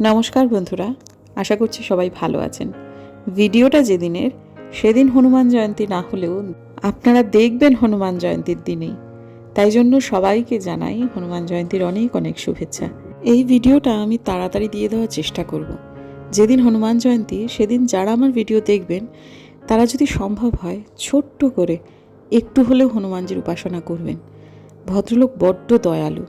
নমস্কার বন্ধুরা, আশা করছি সবাই ভালো আছেন। ভিডিওটা যেদিনের, সেদিন হনুমান জয়ন্তী না হলেও আপনারা দেখবেন হনুমান জয়ন্তীর দিনেই। তাই জন্য সবাইকে জানাই হনুমান জয়ন্তীর অনেক অনেক শুভেচ্ছা। এই ভিডিওটা আমি তাড়াতাড়ি দিয়ে দেওয়ার চেষ্টা করব। যেদিন হনুমান জয়ন্তী, সেদিন যারা আমার ভিডিও দেখবেন, তারা যদি সম্ভব হয়, ছোট্ট করে একটু হলেও হনুমানজির উপাসনা করবেন। ভদ্রলোক বড্ড দয়ালু।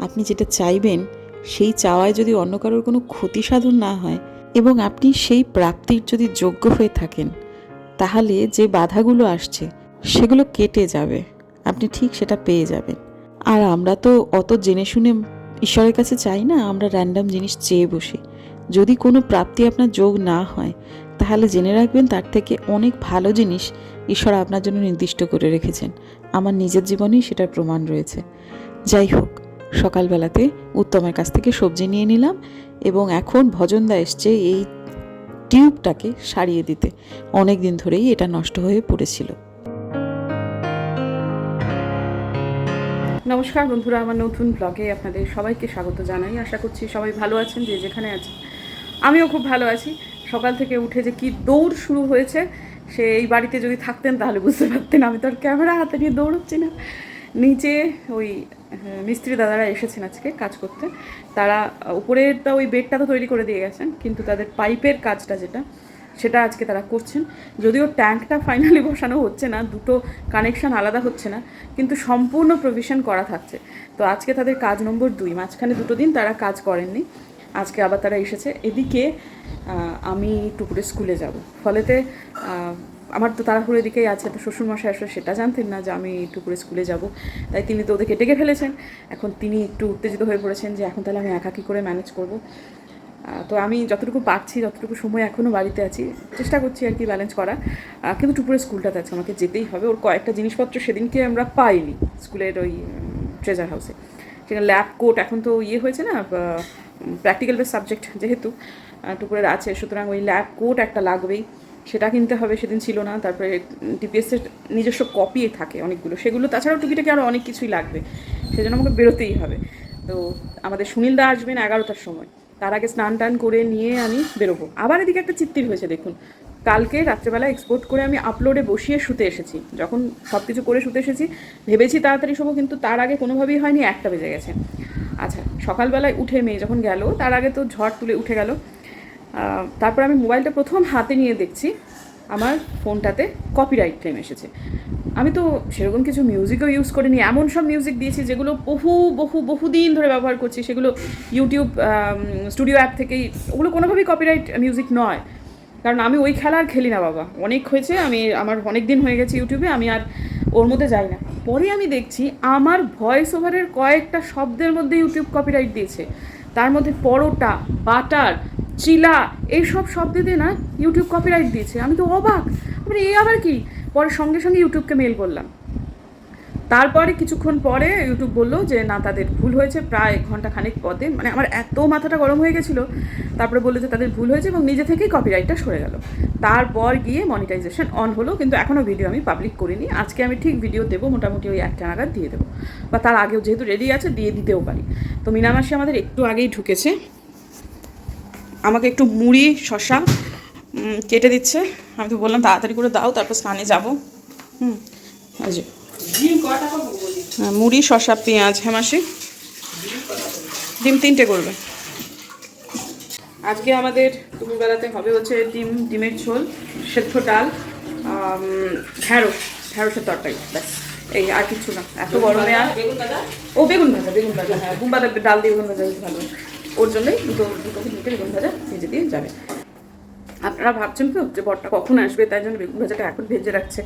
আপনি যেটা চাইবেন সেই চাওয়ায় যদি অন্য কারোর কোনো ক্ষতি সাধন না হয় এবং আপনি সেই প্রাপ্তির যদি যোগ্য হয়ে থাকেন, তাহলে যে বাধাগুলো আসছে, সেগুলো কেটে যাবে। আপনি ঠিক সেটা পেয়ে যাবেন। আর আমরা তো অত জেনে শুনে ঈশ্বরের কাছে চাই না, আমরা র্যান্ডাম জিনিস চেয়ে বসি। যদি কোনো প্রাপ্তি আপনার যোগ না হয়, তাহলে জেনে রাখবেন তার থেকে অনেক ভালো জিনিস ঈশ্বর আপনার জন্য নির্দিষ্ট করে রেখেছেন। আমার নিজের জীবনেই সেটার প্রমাণ রয়েছে। যাই হোক সকালবেলাতে উত্তমের কাছ থেকে সবজি নিয়ে নিলাম এবং এখন ভজনদা এসছে এই টিউবটাকে সারিয়ে দিতে। অনেক দিন ধরেই এটা নষ্ট হয়ে পড়েছিল। নমস্কার বন্ধুরা, আমার নতুন ব্লগে আপনাদের সবাইকে স্বাগত জানাই। আশা করছি সবাই ভালো আছেন, যে যেখানে আছেন। আমিও খুব ভালো আছি। সকাল থেকে উঠে যে কি দৌড় শুরু হয়েছে, সে এই বাড়িতে যদি থাকতেন তাহলে বুঝতে পারতেন। আমি তো আর ক্যামেরা হাতে নিয়ে দৌড়চ্ছি না। নিচে ওই মিস্ত্রি দাদারা এসেছেন আজকে কাজ করতে। তারা, উপরেরটা ওই বেডটা তো তৈরি করে দিয়ে গেছেন, কিন্তু তাদের পাইপের কাজটা যেটা, সেটা আজকে তারা করছেন। যদিও ট্যাঙ্কটা ফাইনালি বসানো হচ্ছে না, দুটো কানেকশান আলাদা হচ্ছে না, কিন্তু সম্পূর্ণ প্রভিশন করা থাকছে। তো আজকে তাদের কাজ নম্বর দুই, মাঝখানে দুটো দিন তারা কাজ করেননি। আজকে আবার তারা এসেছে। এদিকে আমি টুকুরে স্কুলে যাব। ফলেতে আমার তো তাড়াহুড়ো দিকেই আছে তো শ্বশুরমশাই আসলে সেটা জানতেন না যে আমি টুকুরে স্কুলে যাব। তাই তিনি তো ওদেরকে ডেকে ফেলেছেন। এখন তিনি একটু উত্তেজিত হয়ে পড়েছেন যে এখন তাহলে আমি একা কী করে ম্যানেজ করব? তো আমি যতটুকু পারছি যতটুকু সময় এখনও বাড়িতে আছি চেষ্টা করছি আর কি ব্যালেন্স করা কিন্তু টুপুরের স্কুলটাতে আছে আমাকে যেতেই হবে। ওর কয়েকটা জিনিসপত্র সেদিনকে আমরা পাইনি স্কুলের ওই ট্রেজার হাউসে সেখানে ল্যাব কোট এখন তো ইয়ে হয়েছে না প্র্যাকটিক্যাল বেস সাবজেক্ট যেহেতু আহ, টুপুরের আছে সুতরাং ওই ল্যাব কোট একটা লাগবেই। সেটা কিনতে হবে, সেদিন ছিল না। তারপরে ডিপিএসের নিজস্ব কপি থাকে অনেকগুলো। সেগুলো তাছাড়াও টুকিটাকি আরও অনেক কিছুই লাগবে। সেজন্য আমাকে বেরোতেই হবে। তো আমাদের সুনীলদা আসবেন এগারোটার সময়। তার আগে স্নান টান করে নিয়ে আমি বেরোবো। আবার এদিকে একটা চিত্তির হয়েছে, দেখুন। কালকে রাত্রেবেলা এক্সপোর্ট করে আমি আপলোডে বসিয়ে শুতে এসেছি। যখন সব কিছু করে শুতে এসেছি, ভেবেছি তাড়াতাড়ি শোবো, কিন্তু তার আগে কোনোভাবেই হয়নি, একটা বেজে গেছে। আচ্ছা সকালবেলায় উঠে মেয়ে যখন গেল, তার আগে তো ঝড় তুলে উঠে গেল। তারপর আমি মোবাইলটা প্রথম হাতে নিয়ে দেখছি, আমার ফোনটাতে কপিরাইট ক্লেম এসেছে। আমি তো সেরকম কিছু মিউজিকও ইউজ করিনি, এমন সব মিউজিক দিয়েছি যেগুলো বহু বহু বহুদিন ধরে ব্যবহার করছি। সেগুলো ইউটিউব স্টুডিও অ্যাপ থেকেই, ওগুলো কোনোভাবেই কপিরাইট মিউজিক নয়। কারণ আমি ওই খেলা আর খেলি না বাবা। অনেক হয়েছে, আমি আমার অনেক দিন হয়ে গেছে ইউটিউবে আমি আর ওর মধ্যে যাই না। পরে আমি দেখছি, আমার ভয়েস ওভারের কয়েকটা শব্দের মধ্যে ইউটিউব কপিরাইট দিয়েছে। তার মধ্যে পরোটা বাটার চিলা, এইসব শব্দে না ইউটিউব কপিরাইট দিয়েছে। আমি তো অবাক। মানে এই আবার কি? পরে সঙ্গে সঙ্গে ইউটিউবকে মেল করলাম। তারপরে কিছুক্ষণ পরে ইউটিউব বলল যে, না, তাদের ভুল হয়েছে প্রায় ঘণ্টা খানেক পদে মানে আমার এত মাথাটা গরম হয়ে গেছিল। তারপরে বলল যে, তাদের ভুল হয়েছে এবং নিজে থেকেই কপিরাইটটা সরে গেল। তারপর গিয়ে মনিটাইজেশন অন হলো, কিন্তু এখনও ভিডিও আমি পাবলিক করিনি। আজকে আমি ঠিক ভিডিও দেবো, মোটামুটি ওই একটা নাগাদ দিয়ে দেবো। বা তার আগেও যেহেতু রেডি আছে, দিয়ে দিতেও পারি। তো মিনামাসি আমাদের একটু আগেই ঢুকেছে। আমাকে একটু মুড়ি শশা কেটে দিচ্ছে। আমি তো বললাম তাড়াতাড়ি করে দাও তারপর স্নানে যাব। হুম হ্যাঁ, মুড়ি শসা পেঁয়াজ হ্যাঁ মাসি? ডিম তিনটে করবে। আজকে আমাদের দুপুরবেলাতে হবে হচ্ছে ডিম ডিমের ঝোল সেদ্ধ ডাল ঢ্যাঁড়স ঢ্যাঁড়সের তরকারি ব্যাস। এই আর কিছু না এত গরমে আর ও বেগুন ভাজা বেগুন ভাজা হ্যাঁ বুম্বা ডাল দিয়ে বেগুন ভাজা ভালো। ওর জন্যই দুটো দুটো দুটো বেগুন ভাজা ভেজে দিয়ে যাবে। আপনারা ভাবছেন তো যে বরটা কখন আসবে, তাই জন্য বেগুন ভাজাটা এখন ভেজে রাখছে।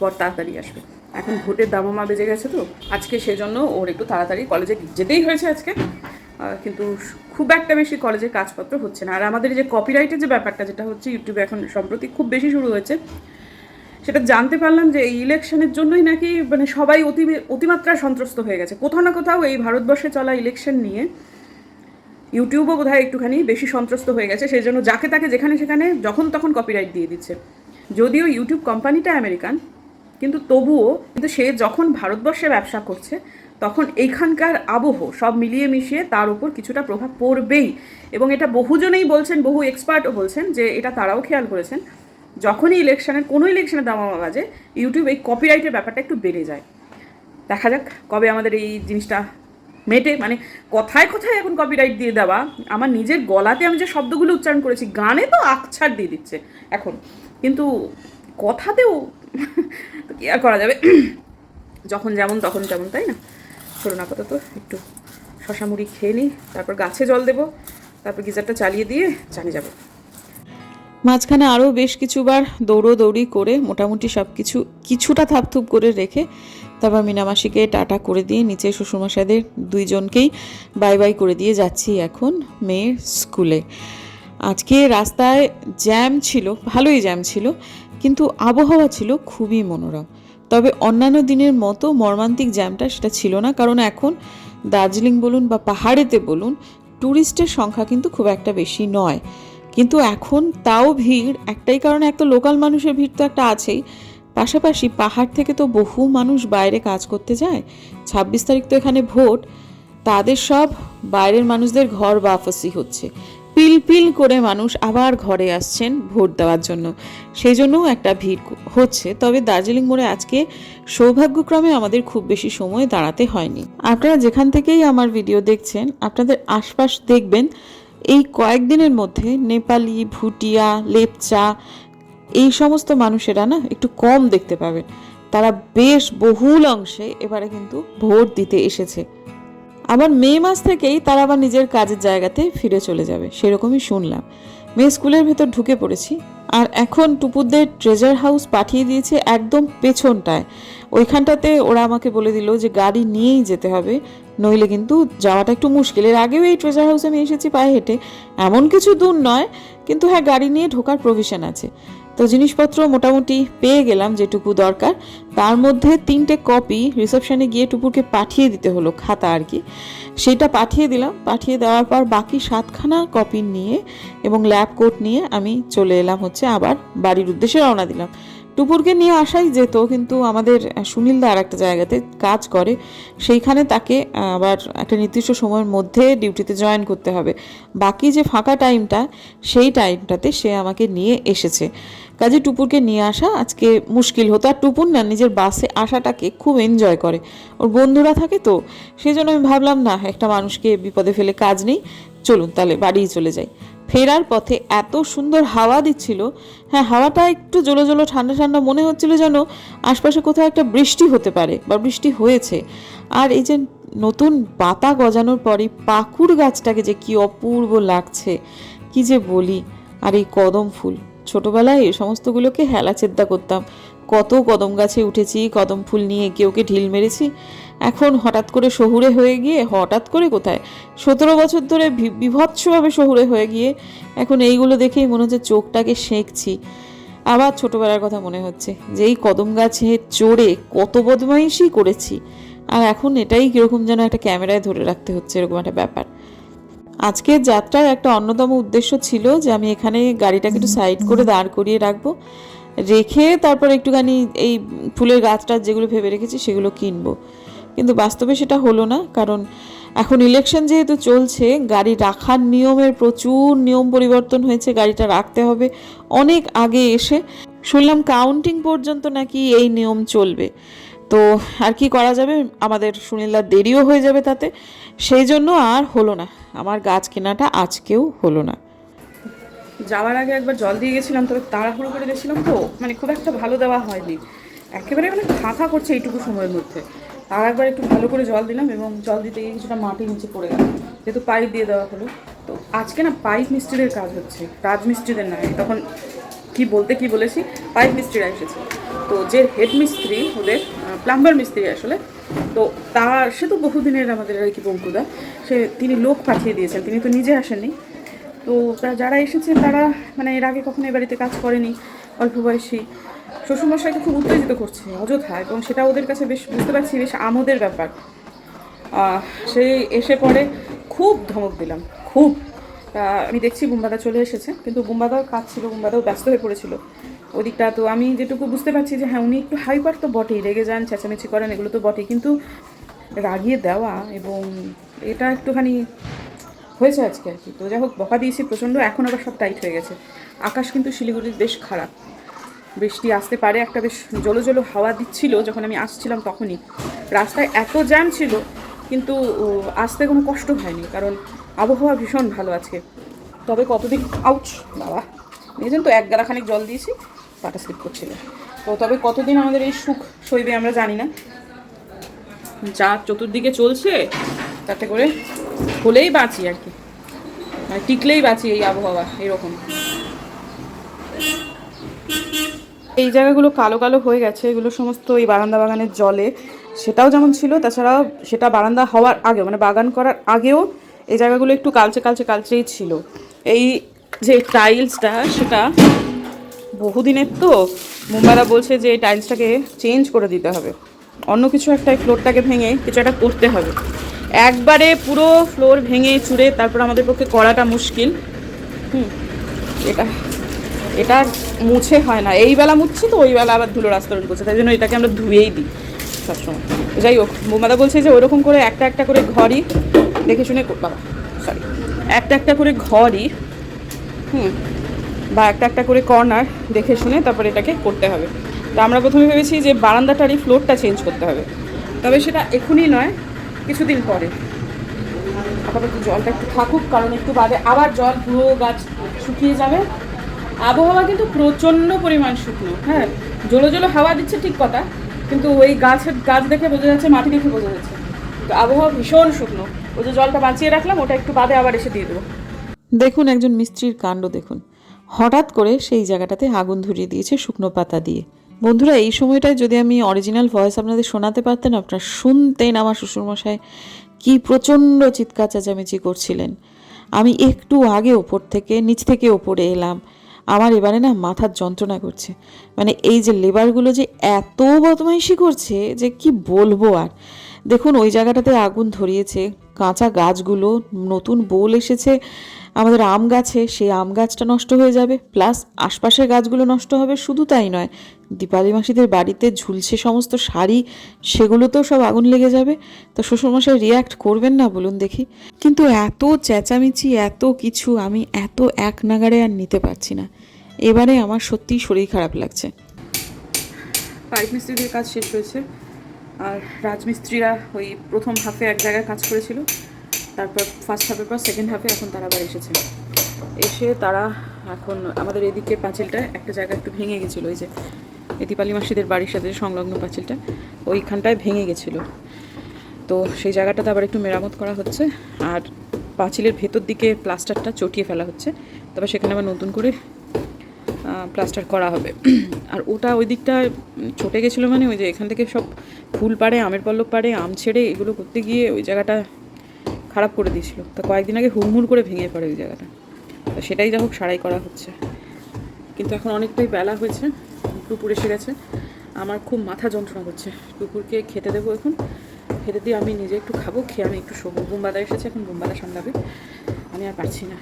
বর তাড়াতাড়ি আসবে। এখন ভোটের দামামা বেজে গেছে তো, আজকে সেজন্য ওর একটু তাড়াতাড়ি কলেজে যেতেই হয়েছে আজকে। কিন্তু খুব একটা বেশি কলেজে কাজপত্র হচ্ছে না। আর আমাদের যে কপিরাইটের যে ব্যাপারটা, যেটা হচ্ছে ইউটিউবে এখন সম্প্রতি খুব বেশি শুরু হয়েছে, সেটা জানতে পারলাম যে এই ইলেকশনের জন্যই নাকি মানে সবাই অতি, অতিমাত্রায় সন্ত্রস্ত হয়ে গেছে। কোথাও না কোথাও এই ভারতবর্ষে চলা ইলেকশন নিয়ে ইউটিউবও বোধহয় একটুখানি বেশি সন্ত্রস্ত হয়ে গেছে, সেই জন্য যাকে তাকে যেখানে সেখানে যখন তখন কপিরাইট দিয়ে দিচ্ছে। যদিও ইউটিউব কোম্পানিটা আমেরিকান, কিন্তু তবুও কিন্তু সে যখন ভারতবর্ষে ব্যবসা করছে, তখন এইখানকার আবহ সব মিলিয়ে মিশিয়ে তার উপর কিছুটা প্রভাব পড়বেই। এবং এটা বহুজনেই বলছেন, বহু এক্সপার্টও বলছেন যে এটা তারাও খেয়াল করেছেন, যখনই ইলেকশনের কোনো ইলেকশনের দামামা বাজে, ইউটিউব এই কপিরাইটের ব্যাপারটা একটু বেড়ে যায়। দেখা যাক কবে আমাদের এই জিনিসটা মেটে মানে কথায় কথায় এখন কপিরাইট দিয়ে দেওয়া। আমার নিজের গলাতে আমি যে শব্দগুলো উচ্চারণ করেছি, গানে তো আকছাড় দিয়ে দিচ্ছে এখন। কিন্তু কথাতেও তো আর করা যাবে? যখন যেমন তখন তেমন, তাই না? চলুন আপাতত একটু শশা মুড়ি খেয়ে নিই, তারপর গাছে জল দেবো, তারপর গিজারটা চালিয়ে দিয়ে চালিয়ে যাব। মাঝখানে আরও বেশ কিছুবার দৌড়োদৌড়ি করে মোটামুটি সব কিছু কিছুটা থাপথুপ করে রেখে তারপর মিনামাসিকে টাটা করে দিয়ে নিচে শ্বশুরমশাইদের দুইজনকেই বাই বাই করে দিয়ে যাচ্ছি এখন মেয়ের স্কুলে। আজকে রাস্তায় জ্যাম ছিল, ভালোই জ্যাম ছিল, কিন্তু আবহাওয়া ছিল খুবই মনোরম। তবে অন্যান্য দিনের মতো মর্মান্তিক জ্যামটা সেটা ছিল না, কারণ এখন দার্জিলিং বলুন বা পাহাড়েতে বলুন ট্যুরিস্টের সংখ্যা কিন্তু খুব একটা বেশি নয়। কিন্তু এখন তাও ভিড়, একটাই কারণে এক তো লোকাল মানুষের ভিড় তো একটা আছেই। পাশাপাশি পাহাড় থেকে তো বহু মানুষ বাইরে কাজ করতে যায়। ছাব্বিশ তারিখ তো এখানে ভোট, তাদের সব বাইরের মানুষদের ঘর বাফসি হচ্ছে। পিল পিল করে মানুষ আবার ঘরে আসছেন ভোট দেওয়ার জন্য। সেই জন্যও একটা ভিড় হচ্ছে, তবে দার্জিলিং মোড়ে আজকে সৌভাগ্যক্রমে আমাদের খুব বেশি সময় দাঁড়াতে হয়নি। আপনারা যেখান থেকেই আমার ভিডিও দেখছেন, আপনাদের আশপাশ দেখবেন এই কয়েকদিনের মধ্যে নেপালি, ভুটিয়া, লেপচা, এই সমস্ত মানুষেরা না একটু কম দেখতে পাবেন তারা বেশ বহুল অংশে এবারে কিন্তু ভোট দিতে এসেছে। আবার মে মাস থেকেই তারা আবার নিজের কাজের জায়গাতে ফিরে চলে যাবে, সেরকমই শুনলাম। মেয়ে স্কুলের ভেতর ঢুকে পড়েছি আর এখন টুপুরদের ট্রেজার হাউস পাঠিয়ে দিয়েছে একদম পেছনটায়। ওইখানটাতে ওরা আমাকে বলে দিল যে গাড়ি নিয়েই যেতে হবে, নইলে কিন্তু যাওয়াটা একটু মুশকিল। এর আগেও এই ট্রেজার হাউসে আমি এসেছি পায়ে হেঁটে। এমন কিছু দূর নয়, কিন্তু হ্যাঁ গাড়ি নিয়ে ঢোকার প্রভিশন আছে। তো জিনিসপত্র মোটামুটি পেয়ে গেলাম যেটুকু দরকার। তার মধ্যে তিনটে কপি রিসেপশনে গিয়ে টুকুরকে পাঠিয়ে দিতে হলো খাতা আর কি। সেটা পাঠিয়ে দিলাম। পাঠিয়ে দেওয়ার পর বাকি সাতখানা কপি নিয়ে এবং ল্যাব কোট নিয়ে আমি চলে এলাম হচ্ছে আবার বাড়ির উদ্দেশ্যে রওনা দিলাম। টুপুরকে নিয়ে আসাই যেত, কিন্তু আমাদের সুনীলদা আর একটা জায়গাতে কাজ করে। সেইখানে তাকে আবার একটা নির্দিষ্ট সময়ের মধ্যে ডিউটিতে জয়েন করতে হবে। বাকি যে ফাঁকা টাইমটা, সেই টাইমটাতে সে আমাকে নিয়ে এসেছে। কাজে টুপুরকে নিয়ে আসা আজকে মুশকিল হতো। আর টুপুর না, নিজের বাসে আসাটাকে খুব এনজয় করে। ওর বন্ধুরা থাকে তো, সেই জন্য আমি ভাবলাম, না, একটা মানুষকে বিপদে ফেলে কাজ নেই। চলুন, তাহলে বাড়ি চলে যাই। ফেরার পথে এত সুন্দর হাওয়া দিচ্ছিল। হ্যাঁ হাওয়াটা একটু জলো জলো ঠান্ডা ঠান্ডা মনে হচ্ছিল যেন আশপাশে কোথাও একটা বৃষ্টি হতে পারে বা বৃষ্টি হয়েছে। আর এই যে নতুন পাতা গজানোর পরই পাকুড় গাছটাকে যে কি অপূর্ব লাগছে, কি যে বলি। আর এই কদম ফুল, ছোটবেলায় এই সমস্তগুলোকে হেলা চেদ্দা করতাম। কত কদম গাছে উঠেছি, কদম ফুল নিয়ে একে ওকে ঢিল মেরেছি। এখন হঠাৎ করে শহুরে হয়ে গিয়ে, হঠাৎ করে কোথায়? সতেরো বছর ধরে বিভৎসভাবে শহুরে হয়ে গিয়ে এখন এইগুলো দেখেই মনে হচ্ছে চোখটাকে সেঁকছি। আবার ছোটবেলার কথা মনে হচ্ছে যে এই কদম গাছে চড়ে কত বদমাইশি করেছি। আর এখন এটাই কীরকম যেন একটা ক্যামেরায় ধরে রাখতে হচ্ছে, এরকম একটা ব্যাপার। আজকের যাত্রার একটা অন্যতম উদ্দেশ্য ছিল যে আমি এখানে গাড়িটাকে একটু সাইড করে দাঁড় করিয়ে রাখব। রেখে তারপর একটুখানি এই ফুলের গাছটা যেগুলো ভেবে রেখেছি সেগুলো কিনবো। কিন্তু বাস্তবে সেটা হলো না, কারণ এখন ইলেকশন যেহেতু চলছে, গাড়ি রাখার নিয়মের প্রচুর নিয়ম পরিবর্তন হয়েছে, গাড়িটা রাখতে হবে অনেক আগে এসে। শুনলাম কাউন্টিং পর্যন্ত নাকি এই নিয়ম চলবে। তো আর কি করা যাবে? আমাদের সুনীলদার দেরিও হয়ে যাবে তাতে। সেই জন্য আর হলো না। আমার গাছ কেনাটা আজকেও হলো না। যাওয়ার আগে একবার জল দিয়ে গেছিলাম, তবে তাড়াহুড়ো করে গেছিলাম তো মানে খুব একটা ভালো দেওয়া হয়নি। একেবারে মানে ফাঁকা করছে এইটুকু সময়ের মধ্যে। তার একবার একটু ভালো করে জল দিলাম এবং জল দিতে গিয়ে কিছুটা মাটি নিচে পড়ে গেল, যেহেতু পাইপ দিয়ে দেওয়া হলো। তো আজকে না পাইপ মিস্ত্রিদের কাজ হচ্ছে, রাজমিস্ত্রিদের নয় তখন কি বলতে কি বলেছি, পাইপ মিস্ত্রিরা এসেছে। তো যে হেড মিস্ত্রি, ওদের প্লাম্বার মিস্ত্রি আসলে, তো তার, সে তো বহুদিনের আমাদের আর কি বঙ্কুদা, সে, তিনি লোক পাঠিয়ে দিয়েছেন, তিনি তো নিজে আসেননি। তো যারা এসেছে তারা মানে এর আগে কখনো এই বাড়িতে কাজ করেনি অল্প বয়সী। শ্বশুরমশাইকে খুব উত্তেজিত করছে অযথা এবং সেটা ওদের কাছে বেশ বুঝতে পারছি বেশ আমোদের ব্যাপার। আহ, সে এসে পরে খুব ধমক দিলাম খুব। আমি দেখছি বুম্বাদা চলে এসেছে কিন্তু বুম্বাদাও কাজ ছিল বুম্বাদাও ব্যস্ত হয়ে পড়েছিল। ওদিকটা তো আমি যেটুকু বুঝতে পারছি যে হ্যাঁ উনি একটু হাইপার তো বটেই রেগে যান চেঁচামেচি করেন এগুলো তো বটেই কিন্তু রাগিয়ে দেওয়া এবং এটা একটুখানি হয়েছে আজকে আর কি। তো যাই হোক, বকা দিয়েছি প্রচণ্ড, এখন আবার সব টাইট হয়ে গেছে। আকাশ কিন্তু শিলিগুড়ির বেশ খারাপ। বৃষ্টি আসতে পারে, একটা বেশ জলো জলো হাওয়া দিচ্ছিল যখন আমি আসছিলাম তখনই। রাস্তায় এত জ্যাম ছিল, কিন্তু আসতে কোনো কষ্ট হয়নি, কারণ আবহাওয়া ভীষণ ভালো আজকে। তবে কতদিন আউচ বাবা। দেখেছেন তো এক গালাখানিক জল দিয়েছি, পাটা স্লিপ করছিল। তো তবে কতদিন আমাদের এই সুখ সইবে আমরা জানি না। যা চতুর্দিকে চলছে, তাতে করে হলেই বাঁচি আর কি। মানে টিকলেই বাঁচি এই আবহাওয়া, এরকম। এই জায়গাগুলো কালো কালো হয়ে গেছে, এগুলো সমস্ত এই বারান্দা বাগানের জলে। সেটাও যেমন ছিল, তাছাড়াও সেটা বারান্দা হওয়ার আগে মানে বাগান করার আগেও এই জায়গাগুলো একটু কালচে কালচে কালচেই ছিল। এই যে টাইলসটা, সেটা বহুদিনের তো, মুম্বাইরা বলছে যে এই টাইলসটাকে চেঞ্জ করে দিতে হবে। অন্য কিছু একটা ফ্লোরটাকে ভেঙে কিছু একটা করতে হবে। একবারে পুরো ফ্লোর ভেঙে চুড়ে তারপর আমাদের পক্ষে করাটা মুশকিল। হুম, এটা এটা মুছে হয় না। এই বেলা মুছছি তো, ওই বেলা আবার ধুলো রাস্তার করছে, তাই জন্য এটাকে আমরা ধুয়েই দিই সবসময়। যাই হোক, বোমাদা বলছে যে ওরকম করে একটা একটা করে ঘরই দেখে শুনে বাবা সরি একটা একটা করে ঘরই, হুম, বা একটা একটা করে কর্নার দেখে শুনে তারপর এটাকে করতে হবে। তা আমরা প্রথমে ভেবেছি যে বারান্দাটারই ফ্লোরটা চেঞ্জ করতে হবে। তবে সেটা এখনই নয় কিছুদিন পরে। আপাতত জলটা একটু থাকুক, কারণ একটু বাদে আবার জল পুরো গাছ শুকিয়ে যাবে। আবহাওয়া কিন্তু প্রচণ্ড পরিমাণ শুকনো হ্যাঁ? জলো জলো হাওয়া দিচ্ছে ঠিক কথা, কিন্তু ওই গাছের গাছ দেখে বোঝা যাচ্ছে মাটি দেখে বোঝা যাচ্ছে। আবহাওয়া ভীষণ শুকনো। ওই যে জলটা বাঁচিয়ে রাখলাম, ওটা একটু বাদে আবার এসে দিয়ে দেবো। দেখুন একজন মিস্ত্রির কাণ্ড, দেখুন। হঠাৎ করে সেই জায়গাটাতে আগুন ধরিয়ে দিয়েছে শুকনো পাতা দিয়ে। বন্ধুরা, এই সময়টায় যদি আমি অরিজিনাল ভয়েস আপনাদের শোনাতে পারতেন, আপনারা শুনতেন আমার শ্বশুরমশাই কি প্রচণ্ড চিৎকার চেঁচামেচি করছিলেন। আমি একটু আগে ওপর থেকে, নিচ থেকে ওপরে এলাম। আমার এবারে না মাথার যন্ত্রণা করছে। মানে এই যে লেবারগুলো যে এত বদমাইশি করছে যে কি বলব আর। দেখুন, ওই জায়গাটাতে আগুন ধরিয়েছে, কাঁচা গাছগুলো, নতুন বোল এসেছে, আমাদের আম গাছে, সেই আম গাছটা নষ্ট হয়ে যাবে, প্লাস আশপাশের গাছগুলো নষ্ট হবে, শুধু তাই নয় দীপালি মাসিদের বাড়িতে ঝুলছে সমস্ত শাড়ি, সেগুলোতেও সব আগুন লেগে যাবে। তো শ্বশুরমশাই রিয়াক্ট করবেন না বলুন দেখি। কিন্তু এত চেঁচামেচি, এত কিছু আমি এত এক নাগাড়ে আর নিতে পারছি না। এবারে আমার সত্যিই শরীর খারাপ লাগছে। পাইপ মিস্ত্রিদের কাজ শেষ হয়েছে। আর রাজমিস্ত্রিরা ওই প্রথম হাফে এক জায়গায় কাজ করেছিল। তারপর ফার্স্ট হাফের পর সেকেন্ড হাফে এখন তারা আবার এসেছে। এসে তারা এখন আমাদের এদিকে পাঁচিলটা একটা জায়গা একটু ভেঙে গেছিল। ওই যে এদিপালি মাসিদের বাড়ির সাথে সংলগ্ন পাঁচিলটা ওইখানটায় ভেঙে গেছিল। তো সেই জায়গাটাতে আবার একটু মেরামত করা হচ্ছে। আর পাঁচিলের ভেতর দিকে প্লাস্টারটা চটিয়ে ফেলা হচ্ছে। তবে সেখানে আবার নতুন করে প্লাস্টার করা হবে। আর ওটা ওই দিকটা ছটে গেছিল মানে ওই যে এখান থেকে সব ফুল পাড়ে, আমের পল্লব পাড়ে, আম ছেড়ে এগুলো করতে গিয়ে ওই জায়গাটা খারাপ করে দিয়েছিল। তা কয়েকদিন আগে হুড়মুড় করে ভেঙে পড়ে ওই জায়গাটা। তো সেটাই যা হোক সারাই করা হচ্ছে। কিন্তু এখন অনেকটাই বেলা হয়েছে। দুপুর এসে গেছে। আমার খুব মাথা যন্ত্রণা করছে। কুকুরকে খেতে দেবো এখন। খেতে দিয়ে আমি নিজে একটু খাব, খেয়ে আমি একটু শোবো। বুম্বাদা এসেছে, এখন বুম্বাদা সামলাবে। আমি আর পারছি না।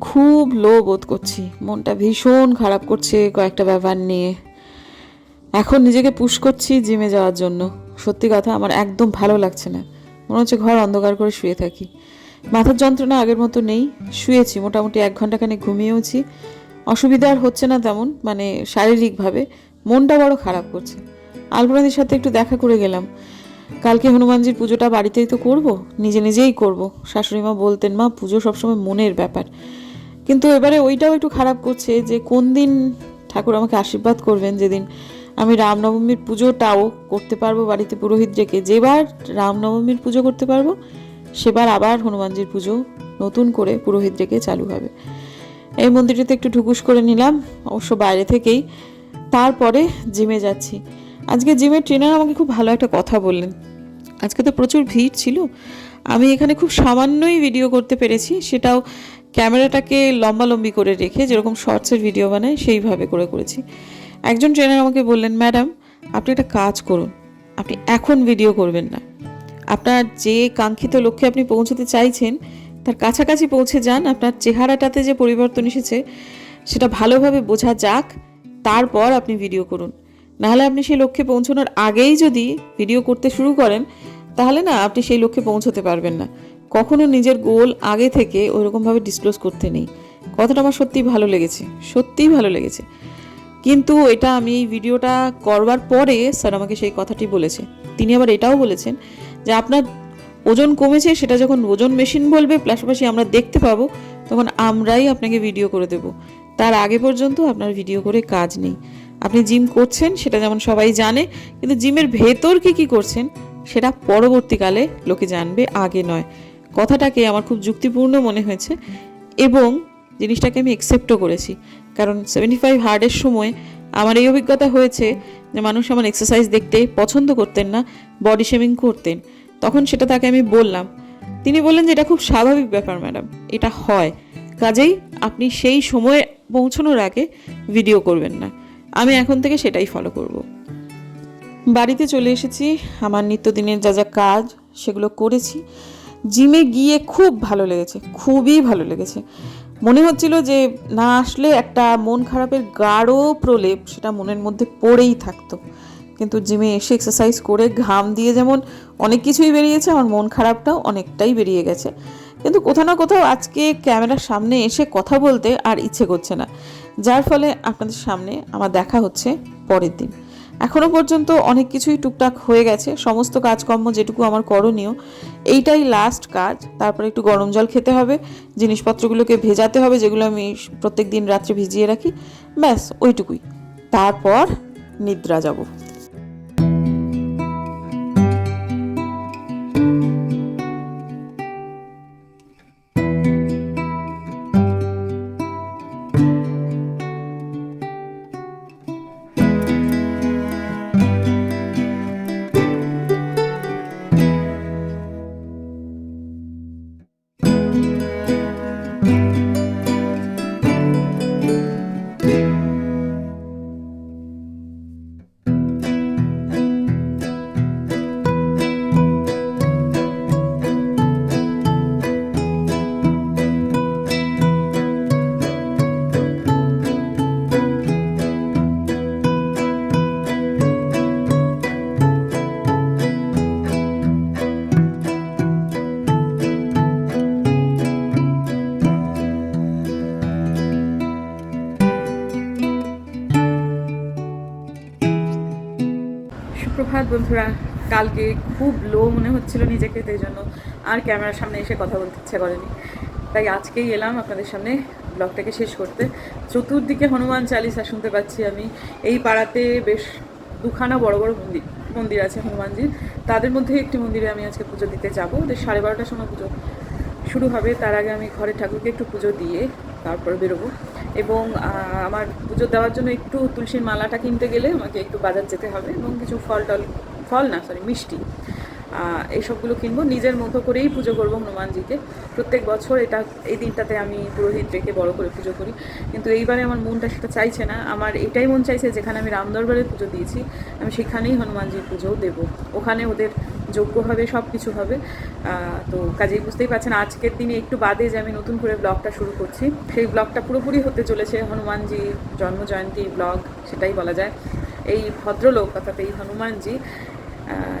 খুব লো বোধ করছি। মনটা ভীষণ খারাপ করছে কয়েকটা ব্যাপার নিয়ে। এখন নিজেকে পুশ করছি জিমে যাওয়ার জন্য। সত্যি কথা, আমার একদম ভালো লাগছে না। মনে হচ্ছে ঘর অন্ধকার করে শুয়ে থাকি। মাথার যন্ত্রণা আগের মতো নেই। শুয়েছি, মোটামুটি এক ঘন্টাখানে ঘুমিয়েওছি। অসুবিধা আর হচ্ছে না তেমন মানে শারীরিকভাবে। মনটা বড় খারাপ করছে। আলপনাদির সাথে একটু দেখা করে গেলাম। কালকে হনুমানজির পুজোটা বাড়িতেই তো করব, নিজে নিজেই করব। শাশুড়ি মা বলতেন, মা, পুজো সবসময় মনের ব্যাপার। কিন্তু এবারে ওইটাও একটু খারাপ করছে যে, কোন দিন ঠাকুর আমাকে আশীর্বাদ করবেন? যেদিন আমি রামনবমীর পুজোটাও করতে পারব বাড়িতে পুরোহিত ডেকে যেবার রামনবমীর পুজো করতে পারব, সেবার আবার হনুমানজির পুজো নতুন করে পুরোহিত ডেকে চালু হবে। এই মন্দিরটাতে একটু ঢুকুস করে নিলাম। অবশ্য বাইরে থেকেই। তারপরে জিমে যাচ্ছি। আজকে জিমের ট্রেনার আমাকে খুব ভালো একটা কথা বললেন। আজকে তো প্রচুর ভিড় ছিল। আমি এখানে খুব সামান্যই ভিডিও করতে পেরেছি। সেটাও ক্যামেরাটাকে লম্বালম্বি করে রেখে যেরকম শর্টসের ভিডিও বানায় সেইভাবে করে করেছি। একজন ট্রেনার আমাকে বললেন ম্যাডাম আপনি একটা কাজ করুন। আপনি এখন ভিডিও করবেন না। আপনার যে কাঙ্ক্ষিত লক্ষ্যে আপনি পৌঁছতে চাইছেন তার কাছাকাছি পৌঁছে যান, আপনার চেহারাটাতে যে পরিবর্তন এসেছে, সেটা ভালোভাবে বোঝা যাক, তারপর আপনি ভিডিও করুন। নাহলে আপনি সেই লক্ষ্যে পৌঁছানোর আগেই যদি ভিডিও করতে শুরু করেন, তাহলে না, আপনি সেই লক্ষ্যে পৌঁছতে পারবেন না। কখনো নিজের গোল আগে থেকে ওইরকমভাবে ডিসক্লোজ করতে নেই। কথাটা আমার সত্যিই ভালো লেগেছে, সত্যিই ভালো লেগেছে। কিন্তু এটা আমি ভিডিওটা করবার পরে স্যার আমাকে সেই কথাটি বলেছে। তিনি আবার এটাও বলেছেন যে আপনার ওজন কমেছে, সেটা যখন ওজন মেশিন বলবে, পাশাপাশি আমরা দেখতে পাবো, তখন আমরাই আপনাকে ভিডিও করে দেব। তার আগে পর্যন্ত আপনার ভিডিও করে কাজ নেই। আপনি জিম করছেন, সেটা যেমন সবাই জানে, কিন্তু জিমের ভেতর কি কি করছেন, সেটা পরবর্তীকালে লোকে জানবে, আগে নয়। কথাটাকে আমার খুব যুক্তিপূর্ণ মনে হয়েছে এবং জিনিসটাকে আমি একসেপ্টও করেছি। কারণ সেভেন্টি ফাইভ হার্ডের সময় আমার এই অভিজ্ঞতা হয়েছে যে মানুষ আমার এক্সারসাইজ দেখতে পছন্দ করতেন না বডি শেমিং করতেন। তখন সেটা তাকে আমি বললাম। তিনি বললেন যে এটা খুব স্বাভাবিক ব্যাপার, ম্যাডাম। এটা হয়। কাজেই আপনি সেই সময়ে পৌঁছানোর আগে ভিডিও করবেন না। আমি এখন থেকে সেটাই ফলো করব। বাড়িতে চলে এসেছি। আমার নিত্যদিনের যা যা কাজ, সেগুলো করেছি। জিমে গিয়ে খুব ভালো লেগেছে, খুবই ভালো লেগেছে। মনে হচ্ছিল যে না আসলে একটা মন খারাপের গাঢ় প্রলেপ, সেটা মনের মধ্যে পড়েই থাকতো। কিন্তু জিমে এসে এক্সারসাইজ করে ঘাম দিয়ে যেমন অনেক কিছুই বেরিয়েছে, আমার মন খারাপটাও অনেকটাই বেরিয়ে গেছে। কিন্তু কোথাও না কোথাও আজকে ক্যামেরার সামনে এসে কথা বলতে আর ইচ্ছে করছে না। যার ফলে আপনাদের সামনে আমার দেখা হচ্ছে পরের দিন। এখনও পর্যন্ত অনেক কিছুই টুকটাক হয়ে গেছে, সমস্ত কাজকর্ম যেটুকু আমার করণীয়, এইটাই লাস্ট কাজ। তারপরে একটু গরম জল খেতে হবে, জিনিসপত্রগুলোকে ভেজাতে হবে, যেগুলো আমি প্রত্যেক দিন রাত্রে ভিজিয়ে রাখি, ব্যাস, ওইটুকুই। তারপর নিদ্রা যাব। সুপ্রভাত বন্ধুরা। কালকে খুব লো মনে হচ্ছিল নিজেকে, তাই জন্য আর ক্যামেরার সামনে এসে কথা বলতে ইচ্ছা করেনি। তাই আজকেই এলাম আপনাদের সামনে ব্লগটাকে শেষ করতে। চতুর্দিকে হনুমান চালিসা শুনতে পাচ্ছি আমি। এই পাড়াতে বেশ দুখানা বড় বড় মন্দির মন্দির আছে হনুমানজির। তাদের মধ্যে একটি মন্দিরে আমি আজকে পুজো দিতে যাব। ওদের সাড়ে বারোটার সময় পুজো শুরু হবে। তার আগে আমি ঘরের ঠাকুরকে একটু পুজো দিয়ে তারপর বেরোবো। এবং আমার পুজো দেওয়ার জন্য একটু তুলসীর মালাটা কিনতে গেলে আমাকে একটু বাজার যেতে হবে এবং কিছু ফল টল, ফল না সরি মিষ্টি এইসবগুলো কিনবো। নিজের মতো করেই পুজো করব হনুমানজিকে। প্রত্যেক বছর এটা, এই দিনটাতে আমি পুরোহিত রেখে বড় করে পুজো করি। কিন্তু এইবারে আমার মনটা সেটা চাইছে না। আমার এটাই মন চাইছে যেখানে আমি রামদরবারে পুজো দিয়েছি, আমি সেখানেই হনুমানজির পুজোও দেবো। ওখানে ওদের যোগ্য হবে সব কিছু হবে তো কাজেই বুঝতেই পারছেন, আজকের দিনে একটু বাদে যে আমি নতুন করে ব্লগটা শুরু করছি। সেই ব্লগটা পুরোপুরি হতে চলেছে হনুমানজি জন্ম জয়ন্তী ব্লগ সেটাই বলা যায়। এই ভদ্রলোক অর্থাৎ এই হনুমানজি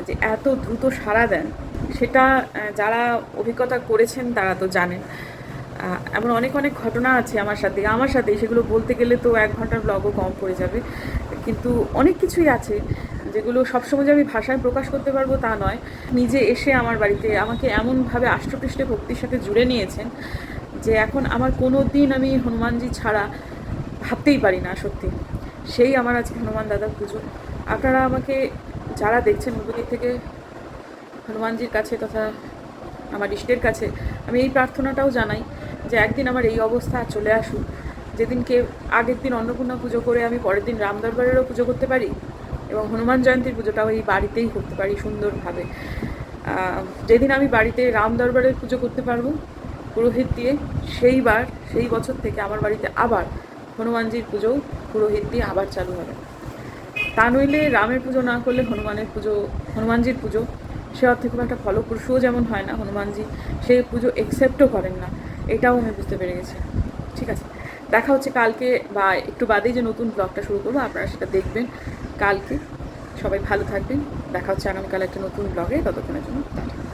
যে এত দ্রুত সাড়া দেন, সেটা যারা অভিজ্ঞতা করেছেন তারা তো জানেন। এমন অনেক অনেক ঘটনা আছে আমার সাথে। আমার সাথে সেগুলো বলতে গেলে তো এক ঘণ্টার ব্লগও কম পড়ে যাবে। কিন্তু অনেক কিছুই আছে। যেগুলো সবসময় যে আমি ভাষায় প্রকাশ করতে পারব তা নয়, নিজে এসে আমার বাড়িতে আমাকে এমনভাবে আষ্টপৃষ্টে ভক্তির সাথে জুড়ে নিয়েছেন যে এখন আমার কোনো দিন আমি হনুমানজি ছাড়া ভাবতেই পারি না সত্যি। সেই আমার আজকে হনুমান দাদার পুজো। আপনারা আমাকে যারা দেখছেন উদ্যোগের থেকে হনুমানজির কাছে তথা আমার ইষ্টের কাছে, আমি এই প্রার্থনাটাও জানাই যে একদিন আমার এই অবস্থা চলে আসুক। যেদিনকে আগের দিন অন্নপূর্ণা পুজো করে আমি পরের দিন রামদরবারেরও পুজো করতে পারি এবং হনুমান জয়ন্তীর পুজোটাও এই বাড়িতেই করতে পারি সুন্দরভাবে। যেদিন আমি বাড়িতে রাম দরবারের পুজো করতে পারব পুরোহিত দিয়ে, সেইবার, সেই বছর থেকে আমার বাড়িতে আবার হনুমানজির পুজো পুরোহিত দিয়ে আবার চালু হবে। তা নইলে রামের পুজো না করলে হনুমানের পুজো, হনুমানজির পুজো, সে অর্থে খুব একটা ফলপ্রসূও যেমন হয় না হনুমানজি সেই পুজো একসেপ্টও করেন না। এটাও আমি বুঝতে পেরে গেছি। ঠিক আছে। দেখা হচ্ছে কালকে বা একটু বাদেই যে নতুন ব্লগটা শুরু করব, আপনারা সেটা দেখবেন কালকে। সবাই ভালো থাকবেন। দেখা হচ্ছে আগামীকাল একটা নতুন ব্লগে ততক্ষণের জন্য, টাটা।